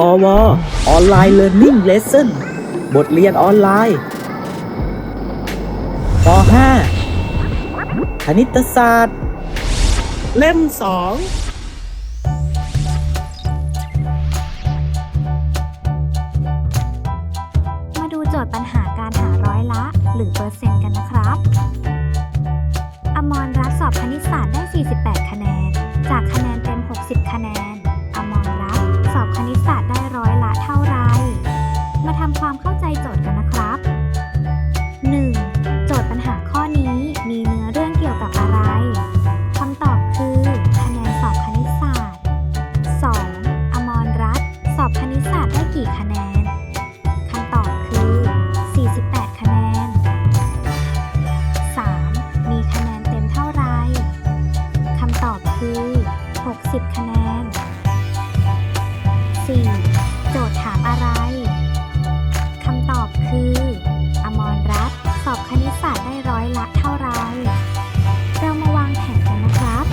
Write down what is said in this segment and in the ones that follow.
พอวออนไลน์เรียนรู้เลสเซ่นบทเรียนออนไลน์ป .5 คณิตศาสตร์ เล่มสอง 60คะแนน 4. โจทย์ถามอะไร คำตอบคือ อมรรัตน์สอบคณิตศาสตร์ได้ร้อยละเท่าไร เรามาวางแผนกันนะครับ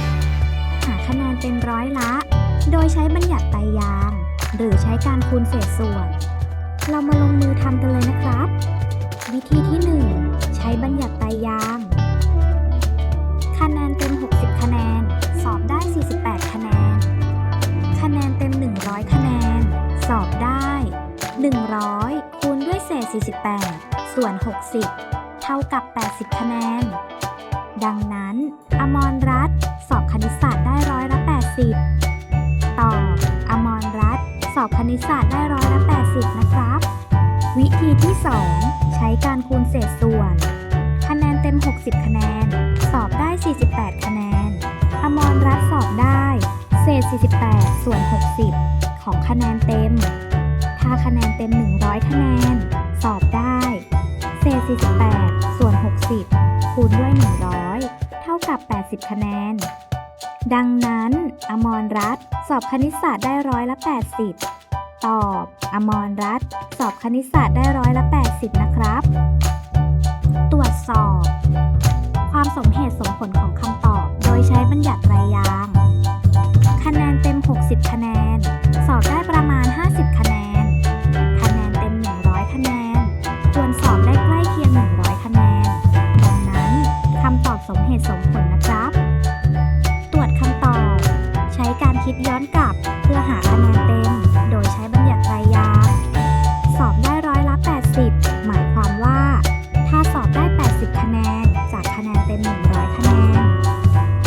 หาคะแนนเต็มร้อยละ โดยใช้บัญญัติไตรยาง หรือใช้การคูณเศษส่วน เรามาลงมือทำกันเลยนะครับ วิธีที่ 1 ใช้บัญญัติไตรยาง คะแนนเต็ม 60 คะแนน อบได้ 48 คะแนน คะแนนเต็ม 100 คะแนน สอบได้ 100 คูณด้วยเศษ 48 ส่วน 60 เท่ากับ 80 คะแนน ดังนั้น อมรรัตสอบคณิตศาสตร์ได้ร้อยละ 80 ต่อ อมรรัตสอบคณิตศาสตร์ได้ร้อยละ 80 นะครับ วิธีที่ 2 คะแนนเต็ม ถ้าคะแนนเต็ม 100 คะแนน สอบได้ เศษ 48 ส่วน 60 คูณด้วย 100 เท่ากับ 80 คะแนน ดังนั้น อมรรัตสอบคณิตศาสตร์ได้ร้อยละ 80 ตอบ อมรรัตสอบคณิตศาสตร์ได้ร้อยละ 80 นะครับ ตรวจสอบ ความสมเหตุสมผลของคำตอบ โดยใช้บัญญัติไตรยาง คะแนนเต็ม 60 คะแนน อบได้ประมาณ 50 คะแนน คะแนนเต็ม 100 คะแนน ควรสอบได้ใกล้เคียง 100 คะแนน ดังนั้นคำตอบสมเหตุสมผลนะครับ ตรวจคำตอบ ใช้การคิดย้อนกลับเพื่อหาคะแนนเต็ม โดยใช้บัญญัติไตรยาง สอบได้ร้อยละ 80 หมายความว่า ถ้าสอบได้ 80 คะแนน จากคะแนนเต็ม 100 คะแนน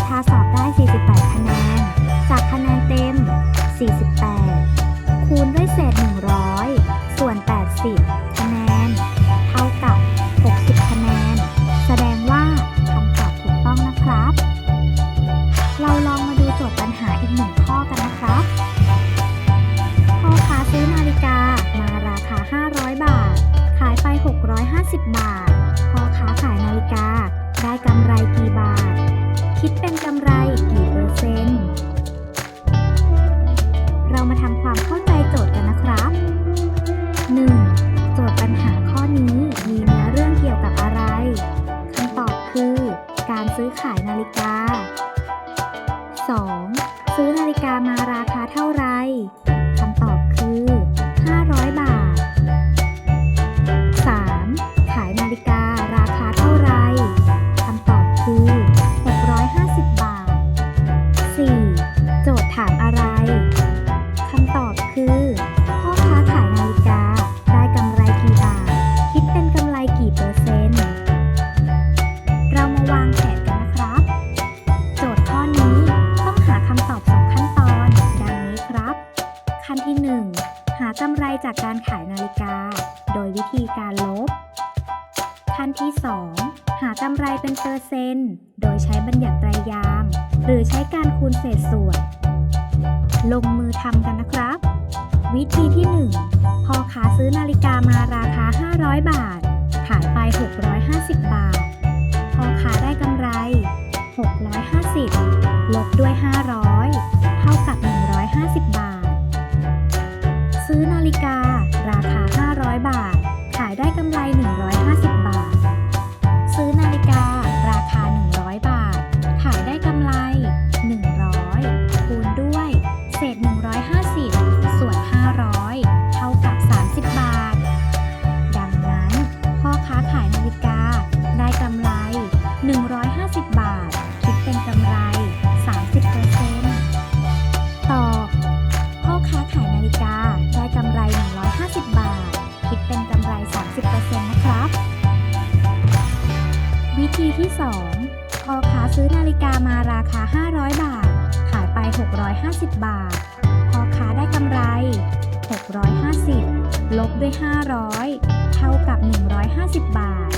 ถ้าสอบได้ 48 คะแนน จากคะแนนเต็ม 48 ฬิกา 2. ซื้อนาฬิกามาราคาเท่าไรคำตอบคือ 500 ขั้นที่ 2 หากำไรเป็นเปอร์เซ็นต์ โดยใช้บัญญัติไตรยางหรือใช้การคูณเศษส่วน ลงมือทำกันนะครับ วิธีที่ 1พ่อค้าซื้อนาฬิกามาราคา 500 บาท คา 500 บาท ขายไป 650 บาท พอค้าได้กำไร 650 ลบด้วย 500 เท่ากับ 150 บาท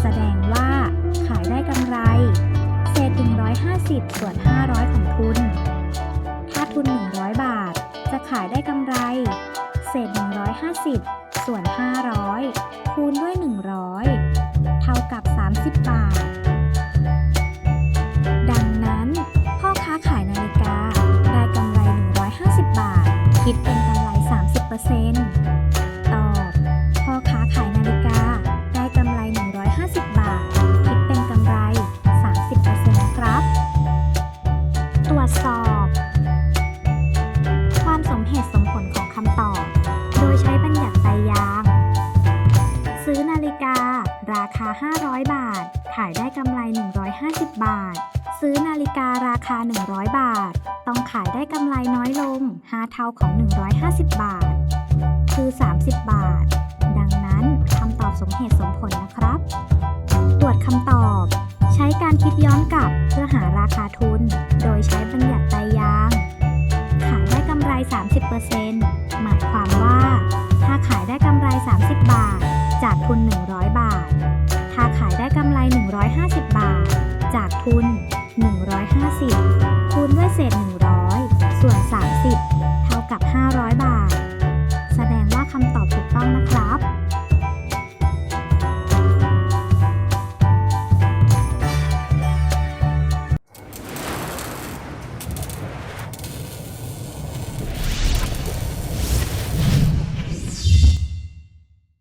แสดงว่าขายได้กำไร เศษ 150 ส่วน 500 ของทุน ถ้าทุน 100 บาท จะขายได้กำไร เศษ 150 ส่วน 500 คูณด้วย 100 เท่ากับ 30 บาทา 500 บาท ขายได้กำไร 150 บาท ซื้อนาฬิการาคา 100 บาท ต้องขายได้กำไรน้อยลง 5 เท่าของ 150 บาท คือ 30 บาท ดังนั้นคำตอบสมเหตุสมผลนะครับ ตรวจคำตอบ ใช้การคิดย้อนกลับ 150 บาท จากทุน 150 คูณด้วยเศษ 100 ส่วน 30 เท่ากับ 500